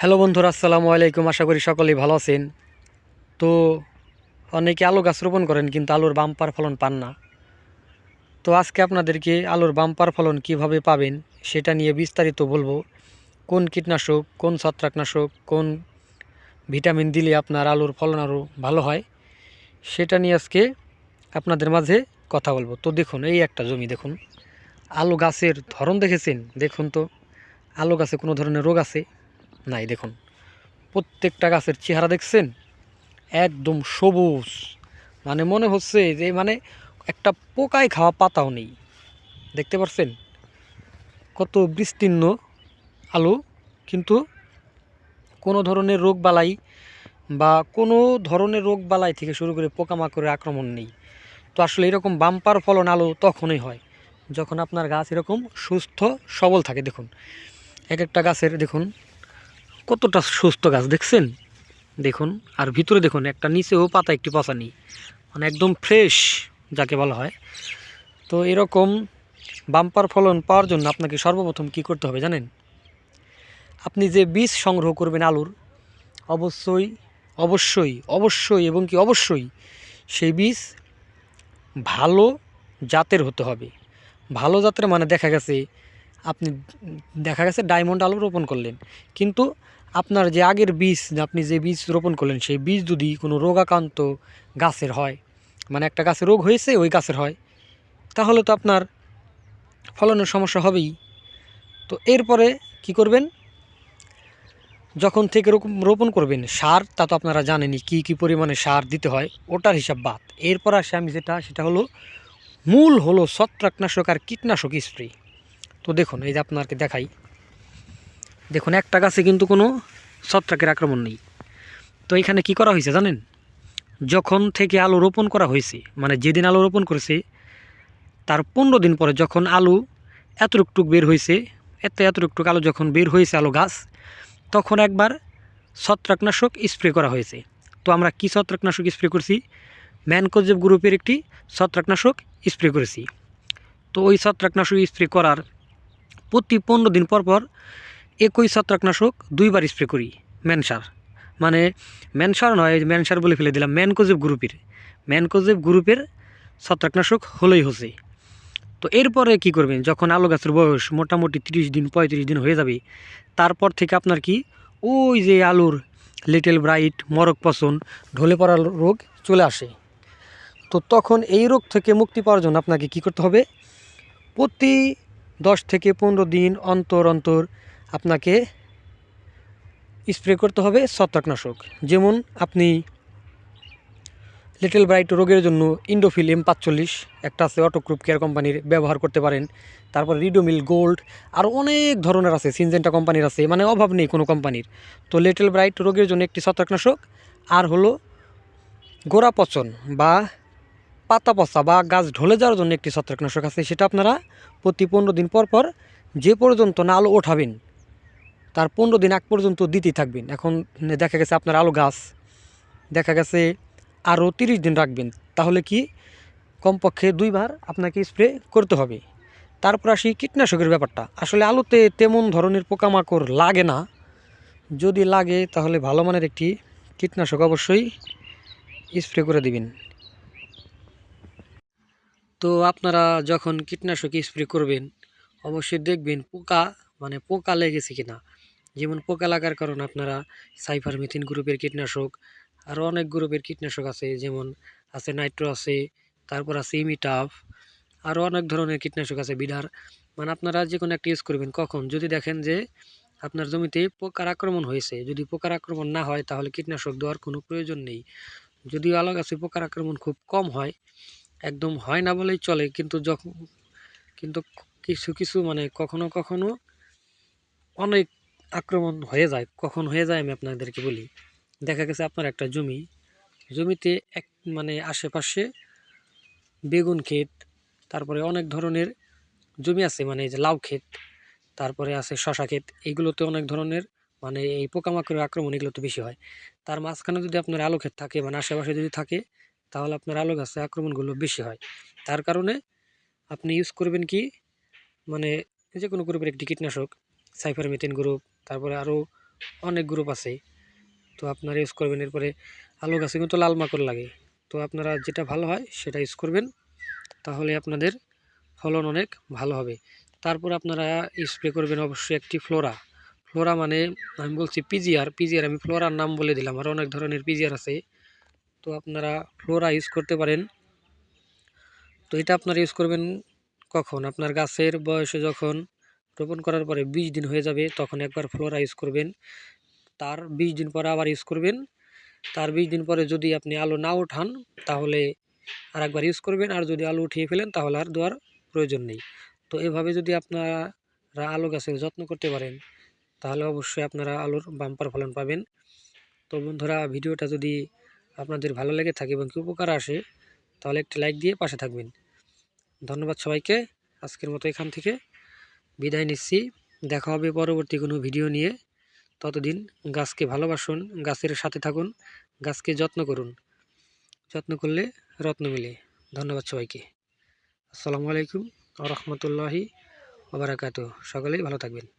Hello বন্ধুরা, আসসালামু আলাইকুম। আশা করি সকলেই ভালো আছেন। তো অনেকে আলু গাছ রোপণ করেন, কিন্তু আলুর বাম্পার ফলন পান না। তো আজকে আপনাদেরকে আলুর বাম্পার ফলন কীভাবে পাবেন, সেটা নিয়ে বিস্তারিত বলব। কোন কীটনাশক, কোন ছত্রাকনাশক, কোন ভিটামিন দিলে আপনার আলুর ফলন আরও ভালো হয়, সেটা নিয়ে আজকে আপনাদের মাঝে কথা বলব। তো দেখুন, এই একটা জমি দেখুন। আলু গাছের ধরন দেখেছেন? দেখুন তো, আলু গাছে কোনো ধরনের রোগ আছে? নাই দেখুন, প্রত্যেকটা গাছের চেহারা দেখছেন? একদম সবুজ। মানে মনে হচ্ছে যে মানে একটা পোকায় খাওয়া পাতাও নেই। দেখতে পাচ্ছেন কত বিস্তীর্ণ আলু, কিন্তু কোনো ধরনের রোগ বালাই বা কোনো ধরনের রোগ বালাই থেকে শুরু করে পোকামাকড়ের আক্রমণ নেই। তো আসলে এরকম বাম্পার ফলন আলু তখনই হয়, যখন আপনার গাছ এরকম সুস্থ, সবল থাকে। দেখুন, এক একটা গাছের, দেখুন কতটা সুস্থ গাছ দেখছেন? দেখুন, আর ভিতরে দেখুন, একটা নিচেও পাতা, একটি পচা নেই। মানে একদম ফ্রেশ যাকে বলা হয়। তো এরকম বাম্পার ফলন পাওয়ার জন্য আপনাকে সর্বপ্রথম কি করতে হবে জানেন? আপনি যে বীজ সংগ্রহ করবেন আলুর, অবশ্যই অবশ্যই অবশ্যই এবং কি অবশ্যই সেই বীজ ভালো জাতের হতে হবে। ভালো জাতের মানে দেখা গেছে আপনি দেখা গেছে ডায়মন্ড আলু রোপণ করলেন। কিন্তু আপনার যে আগের বীজ, আপনি যে বীজ রোপণ করলেন, সেই বীজ যদি কোনো রোগাক্রান্ত গাছের হয় মানে একটা গাছে রোগ হয়েছে, ওই গাছের হয়, তাহলে তো আপনার ফলনের সমস্যা হবেই। তো এরপরে কি করবেন? যখন থেকে রোপণ রোপণ করবেন, সার, তা তো আপনারা জানেনই, কী কী পরিমাণে সার দিতে হয়, ওটার হিসাব বাদ। এরপর আসে আমি যেটা, সেটা হলো মূল হলো ছত্রাকনাশক আর কীটনাশক স্প্রে। তো দেখুন, এই যে আপনাকে দেখাই। দেখুন, একটা গাছে কিন্তু কোনো ছত্রাকের আক্রমণ নেই। তো এখানে কি করা হয়েছে জানেন? যখন থেকে আলু রোপণ করা হয়েছে মানে যেদিন আলু রোপণ করেছে, তার পনেরো দিন পরে যখন আলু এতটুকটুক বের হয়েছে, এত এতটুকটুক আলু যখন বের হয়েছে আলু গাছ, তখন একবার ছত্রাকনাশক স্প্রে করা হয়েছে। তো আমরা কী ছত্রাকনাশক স্প্রে করছি? ম্যানকোজেব গ্রুপের একটি ছত্রাকনাশক স্প্রে করেছি। তো ওই ছত্রাকনাশক স্প্রে করার প্রতি পনেরো দিন পর পর একই ছত্রাকনাশক দুইবার স্প্রে করি ম্যানসার মানে ম্যানসার নয় ম্যানসার বলে ফেলে দিলাম, ম্যানকোজেব গ্রুপের। ম্যানকোজেব গ্রুপের ছত্রাকনাশক হলেই হচ্ছে। তো এরপরে কি করবেন? যখন আলু গাছের বয়স মোটামুটি তিরিশ দিন, পঁয়ত্রিশ দিন হয়ে যাবে, তারপর থেকে আপনার কি ওই যে আলুর লিটল ব্রাইট মরক পচন, ঢলে পড়া রোগ চলে আসে। তো তখন এই রোগ থেকে মুক্তি পাওয়ার জন্য আপনাকে কি করতে হবে? প্রতি দশ থেকে পনেরো দিন অন্তর অন্তর আপনাকে স্প্রে করতে হবে ছত্রাকনাশক। যেমন আপনি লিটল ব্রাইট রোগের জন্য ইন্ডোফিল এম পাঁচচল্লিশ, একটা আছে অটোক্রুপ কেয়ার কোম্পানির ব্যবহার করতে পারেন। তারপর রিডোমিল গোল্ড আর অনেক ধরনের আছে সিনজেন্টা কোম্পানির আছে মানে অভাব নেই কোনো কোম্পানির তো লিটল ব্রাইট রোগের জন্য একটি ছত্রাকনাশক, আর হলো গোড়া পচন বা পাতা পচা বা গাছ ঢলে যাওয়ার জন্য একটি ছত্রাকনাশক আছে, সেটা আপনারা প্রতি পনেরো দিন পর পর যে পর্যন্ত না আলো ওঠাবেন, তার পনেরো দিন আগ পর্যন্ত দিতেই থাকবেন। এখন দেখা গেছে আপনার আলু গাছ, দেখা গেছে আরও তিরিশ দিন রাখবেন, তাহলে কি কমপক্ষে দুইবার আপনাকে স্প্রে করতে হবে। তারপর আসি কীটনাশকের ব্যাপারটা। আসলে আলুতে তেমন ধরনের পোকামাকড় লাগে না। যদি লাগে, তাহলে ভালো মানের একটি কীটনাশক অবশ্যই স্প্রে করে দিবেন। তো আপনারা যখন কীটনাশক স্প্রে করবেন, অবশ্যই দেখবেন পোকা মানে পোকা লেগেছে কিনা। যেমন পোকা লাগার কারণে আপনারা সাইফার মিথিন গ্রুপের কীটনাশক আরও অনেক গ্রুপের কীটনাশক আছে, যেমন আছে নাইট্রো আছে, তারপর আছে ইমিটাফ আরও অনেক ধরনের কীটনাশক আছে, বিডার। মানে আপনারা যে কোনো একটা ইউজ করবেন কখন। যদি দেখেন যে আপনার জমিতে পোকার আক্রমণ হয়েছে, যদি পোকার আক্রমণ না হয় তাহলে কীটনাশক দেওয়ার কোনো প্রয়োজন নেই। যদিও আলো গাছে পোকার আক্রমণ খুব কম হয় একদম হয় না বলেই চলে, কিন্তু যখন, কিন্তু কিছু কিছু মানে কখনো কখনো অনেক আক্রমণ হয়ে যায়। কখন হয়ে যায় আমি আপনাদেরকে বলি। দেখা গেছে আপনার একটা জমি, জমিতে এক মানে আশেপাশে বেগুন ক্ষেত, তারপরে অনেক ধরনের জমি আছে মানে যে লাউ ক্ষেত, তারপরে আছে শশা ক্ষেত এইগুলোতে অনেক ধরনের মানে এই পোকামাকড়ের আক্রমণ এগুলো তো বেশি হয়। তার মাঝখানে যদি আপনার আলু ক্ষেত থাকে মানে আশেপাশে যদি থাকে তাহলে আপনার আলু গাছে আক্রমণগুলো বেশি হয়। তার কারণে আপনি ইউজ করবেন কি? মানে যে কোনো গ্রুপের একটি কীটনাশক সাইফারমেথিন গ্রুপ তারপরে আরও অনেক গ্রুপ আছে। তো আপনারা ইউজ করবেন, এরপরে আলু গাছে কিন্তু লাল মাকড় লাগে। তো আপনারা যেটা ভালো হয় সেটা ইউজ করবেন, তাহলে আপনাদের ফলন অনেক ভালো হবে। তারপর আপনারা স্প্রে করবেন অবশ্যই একটি ফ্লোরা। ফ্লোরা মানে আমি বলছি পিজিআর পিজিআর আমি ফ্লোরার নাম বলে দিলাম। আর অনেক ধরনের পিজিআর আছে। তো আপনারা ফ্লোরা ইউজ করতে পারেন। তো এটা আপনারা ইউজ করবেন কখন? আপনার গাছের বয়সে যখন রোপণ করার পরে বিশ দিন হয়ে যাবে, তখন একবার ফ্লোরা ইউজ করবেন। তার বিশ দিন পরে আবার ইউজ করবেন। তার বিশ দিন পরে যদি আপনি আলু না উঠান তাহলে আর একবার ইউজ করবেন। আর যদি আলু উঠিয়ে ফেলেন, তাহলে আর দেওয়ার প্রয়োজন নেই। তো এভাবে যদি আপনারা আলু গাছের যত্ন করতে পারেন, তাহলে অবশ্যই আপনারা আলুর বাম্পার ফলন পাবেন। তো বন্ধুরা, ভিডিওটা যদি আপনাদের ভালো লেগে থাকে এবং কি উপকার আসে, তাহলে একটি লাইক দিয়ে পাশে থাকবেন। ধন্যবাদ সবাইকে। আজকের মতো এখান থেকে বিদায় নিচ্ছি। দেখা হবে পরবর্তী কোনো ভিডিও নিয়ে। ততদিন গাছকে ভালোবাসুন, গাছের সাথে থাকুন, গাছকে যত্ন করুন। যত্ন করলে রত্ন মিলে। ধন্যবাদ সবাইকে। আসসালামু আলাইকুম রহমতুল্লাহি ওবরাকাতু সকলেই ভালো থাকবেন।